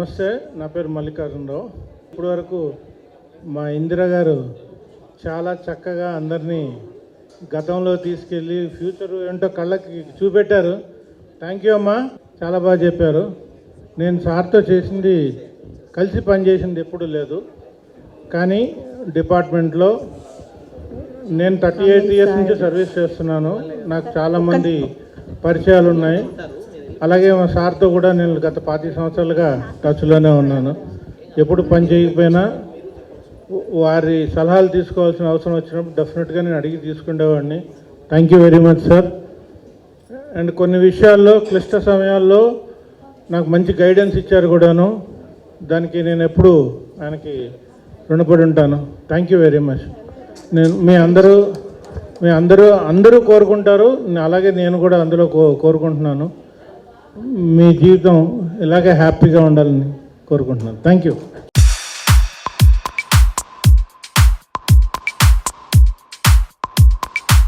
నమస్తే నా పేరు మల్లికార్జునరావు. ఇప్పటి వరకు మా ఇందిర గారు చాలా చక్కగా అందరినీ గతంలో తీసుకెళ్ళి ఫ్యూచర్ ఏంటో కళ్ళకి చూపెట్టారు. థ్యాంక్ యూ అమ్మా చాలా బాగా చెప్పారు. నేను సార్తో చేసింది కలిసి పనిచేసింది ఎప్పుడు లేదు. కానీ డిపార్ట్మెంట్లో నేను థర్టీ ఎయిట్ ఇయర్స్ నుంచి సర్వీస్ చేస్తున్నాను. నాకు చాలామంది పరిచయాలు ఉన్నాయి. అలాగే మా సార్తో కూడా నేను గత పాతి సంవత్సరాలుగా టచ్లోనే ఉన్నాను. ఎప్పుడు పని చేయకపోయినా వారి సలహాలు తీసుకోవాల్సిన అవసరం వచ్చినప్పుడు డెఫినెట్గా నేను అడిగి తీసుకునేవాడిని thank you very much sir. And కొన్ని విషయాల్లో క్లిష్ట సమయాల్లో నాకు మంచి గైడెన్స్ ఇచ్చారు కూడాను. దానికి నేను ఎప్పుడు ఆయనకి రుణపడి ఉంటాను. Thank you very much. నేను మీ అందరూ మీ అందరూ అందరూ కోరుకుంటారు. అలాగే నేను కూడా అందులో కో కోరుకుంటున్నాను. మీ జీవితం ఇలాగే హ్యాపీగా ఉండాలని కోరుకుంటున్నాను. Thank you